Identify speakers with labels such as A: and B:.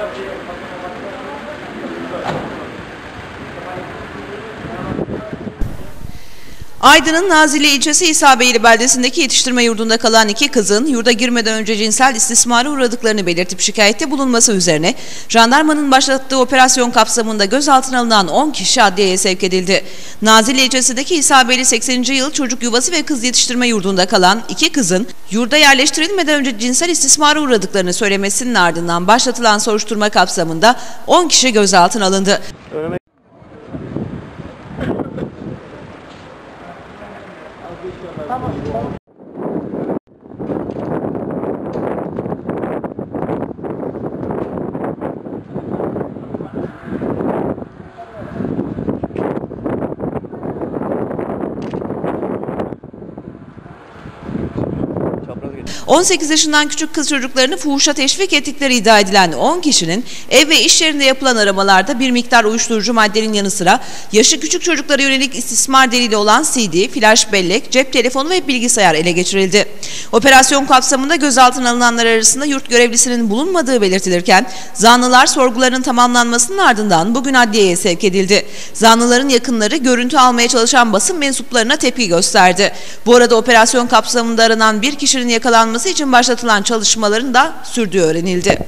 A: Thank you. Aydın'ın Nazilli ilçesi İsabeyli beldesindeki yetiştirme yurdunda kalan iki kızın yurda girmeden önce cinsel istismara uğradıklarını belirtip şikayette bulunması üzerine jandarmanın başlattığı operasyon kapsamında gözaltına alınan 10 kişi adliyeye sevk edildi. Nazilli ilçesindeki İsabeyli 80. yıl çocuk yuvası ve kız yetiştirme yurdunda kalan iki kızın yurda yerleştirilmeden önce cinsel istismara uğradıklarını söylemesinin ardından başlatılan soruşturma kapsamında 10 kişi gözaltına alındı. Vamos. 18 yaşından küçük kız çocuklarını fuhuşa teşvik ettikleri iddia edilen 10 kişinin ev ve iş yerinde yapılan aramalarda bir miktar uyuşturucu maddenin yanı sıra yaşı küçük çocuklara yönelik istismar delili olan CD, flash bellek, cep telefonu ve bilgisayar ele geçirildi. Operasyon kapsamında gözaltına alınanlar arasında yurt görevlisinin bulunmadığı belirtilirken zanlılar sorgularının tamamlanmasının ardından bugün adliyeye sevk edildi. Zanlıların yakınları görüntü almaya çalışan basın mensuplarına tepki gösterdi. Bu arada operasyon kapsamında aranan bir kişinin yakalanması için başlatılan çalışmaların da sürdüğü öğrenildi.